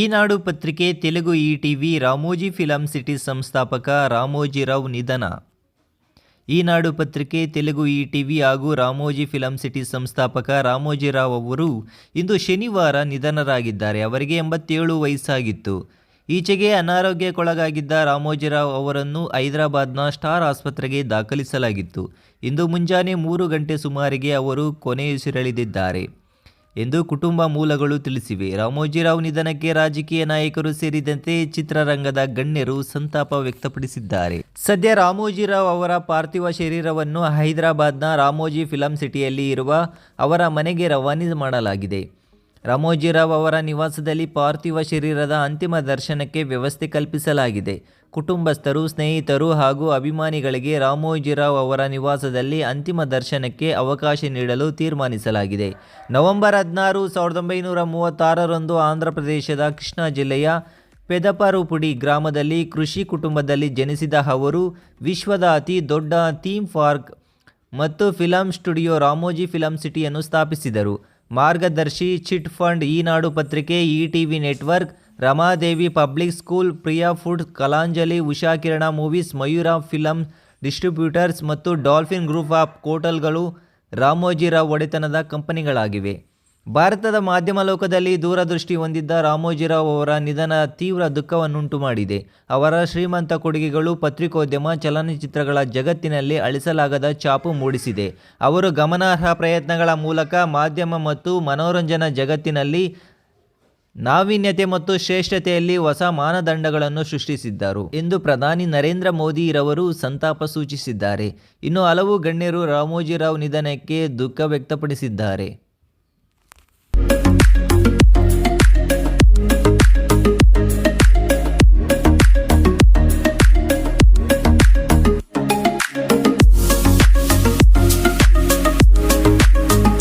ಈನಾಡು ಪತ್ರಿಕೆ, ತೆಲುಗು ಈ TV Ramoji film city ಸಂಸ್ಥಾಪಕ ರಾಮೋಜಿರಾವ್ ನಿಧನ. ಈನಾಡು ಪತ್ರಿಕೆ, ತೆಲುಗು ಈ ಟಿವಿ ಹಾಗೂ ರಾಮೋಜಿ ಫಿಲಂ ಸಿಟಿ ಸಂಸ್ಥಾಪಕ ರಾಮೋಜಿರಾವ್ ಅವರು ಇಂದು ಶನಿವಾರ ನಿಧನರಾಗಿದ್ದಾರೆ. ಅವರಿಗೆ ಎಂಬತ್ತೇಳು ವಯಸ್ಸಾಗಿತ್ತು. ಈಚೆಗೆ ಅನಾರೋಗ್ಯಕ್ಕೊಳಗಾಗಿದ್ದ ರಾಮೋಜಿರಾವ್ ಅವರನ್ನು ಹೈದರಾಬಾದ್ನ ಸ್ಟಾರ್ ಆಸ್ಪತ್ರೆಗೆ ದಾಖಲಿಸಲಾಗಿತ್ತು. ಇಂದು ಮುಂಜಾನೆ ಮೂರು ಗಂಟೆ ಸುಮಾರಿಗೆ ಅವರು ಕೊನೆಯುಸಿರೆಳೆದಿದ್ದಾರೆ. ಎಂದು ಕುಟುಂಬ ಮೂಲಗಳು ತಿಳಿಸಿವೆ. ರಾಮೋಜಿರಾವ್ ನಿಧನಕ್ಕೆ ರಾಜಕೀಯ ನಾಯಕರು ಸೇರಿದಂತೆ ಚಿತ್ರರಂಗದ ಗಣ್ಯರು ಸಂತಾಪ ವ್ಯಕ್ತಪಡಿಸಿದ್ದಾರೆ. ಸದ್ಯ ರಾಮೋಜಿರಾವ್ ಅವರ ಪಾರ್ಥಿವ ಶರೀರವನ್ನು ಹೈದರಾಬಾದ್ನ ರಾಮೋಜಿ ಫಿಲಂ ಸಿಟಿಯಲ್ಲಿ ಇರುವ ಅವರ ಮನೆಗೆ ರವಾನೆ ಮಾಡಲಾಗಿದೆ. ರಾಮೋಜಿರಾವ್ ಅವರ ನಿವಾಸದಲ್ಲಿ ಪಾರ್ಥಿವ ಶರೀರದ ಅಂತಿಮ ದರ್ಶನಕ್ಕೆ ವ್ಯವಸ್ಥೆ ಕಲ್ಪಿಸಲಾಗಿದೆ. ಕುಟುಂಬಸ್ಥರು, ಸ್ನೇಹಿತರು ಹಾಗೂ ಅಭಿಮಾನಿಗಳಿಗೆ ರಾಮೋಜಿರಾವ್ ಅವರ ನಿವಾಸದಲ್ಲಿ ಅಂತಿಮ ದರ್ಶನಕ್ಕೆ ಅವಕಾಶ ನೀಡಲು ತೀರ್ಮಾನಿಸಲಾಗಿದೆ. ನವೆಂಬರ್ ಹದಿನಾರು, ಸಾವಿರದ ಒಂಬೈನೂರ ಮೂವತ್ತಾರರಂದು ಆಂಧ್ರಪ್ರದೇಶದ ಕೃಷ್ಣಾ ಜಿಲ್ಲೆಯ ಪೆದಪರುಪುಡಿ ಗ್ರಾಮದಲ್ಲಿ ಕೃಷಿ ಕುಟುಂಬದಲ್ಲಿ ಜನಿಸಿದ ಅವರು, ವಿಶ್ವದ ಅತಿ ದೊಡ್ಡ ಥೀಮ್ ಪಾರ್ಕ್ ಮತ್ತು ಫಿಲಂ ಸ್ಟುಡಿಯೋ ರಾಮೋಜಿ ಫಿಲಂ ಸಿಟಿಯನ್ನು ಸ್ಥಾಪಿಸಿದರು. ಮಾರ್ಗದರ್ಶಿ ಚಿಟ್ ಫಂಡ್ ಈನಾಡು ಪತ್ರಿಕೆ E TV network, Ramadevi public school, Priya food Kalanjali Ushakiran movies, Mayura film distributors ಮತ್ತು ಡಾಲ್ಫಿನ್ ಗ್ರೂಪ್ ಆಫ್ ಕೋಟಲ್ಗಳು ರಾಮೋಜಿರಾವ್ ಒಡೆತನದ ಕಂಪನಿಗಳಾಗಿವೆ. ಭಾರತದ ಮಾಧ್ಯಮ ಲೋಕದಲ್ಲಿ ದೂರದೃಷ್ಟಿ ಹೊಂದಿದ್ದ ರಾಮೋಜಿರಾವ್ ಅವರ ನಿಧನ ತೀವ್ರ ದುಃಖವನ್ನುಂಟು ಮಾಡಿದೆ. ಅವರ ಶ್ರೀಮಂತ ಕೊಡುಗೆಗಳು ಪತ್ರಿಕೋದ್ಯಮ, ಚಲನಚಿತ್ರಗಳ ಜಗತ್ತಿನಲ್ಲಿ ಅಳಿಸಲಾಗದ ಛಾಪು ಮೂಡಿಸಿದೆ. ಅವರು ಗಮನಾರ್ಹ ಪ್ರಯತ್ನಗಳ ಮೂಲಕ ಮಾಧ್ಯಮ ಮತ್ತು ಮನೋರಂಜನಾ ಜಗತ್ತಿನಲ್ಲಿ ನಾವೀನ್ಯತೆ ಮತ್ತು ಶ್ರೇಷ್ಠತೆಯಲ್ಲಿ ಹೊಸ ಮಾನದಂಡಗಳನ್ನು ಸೃಷ್ಟಿಸಿದ್ದರು ಎಂದು ಪ್ರಧಾನಿ ನರೇಂದ್ರ ಮೋದಿರವರು ಸಂತಾಪ ಸೂಚಿಸಿದ್ದಾರೆ. ಇನ್ನು ಹಲವು ಗಣ್ಯರು ರಾಮೋಜಿರಾವ್ ನಿಧನಕ್ಕೆ ದುಃಖ ವ್ಯಕ್ತಪಡಿಸಿದ್ದಾರೆ.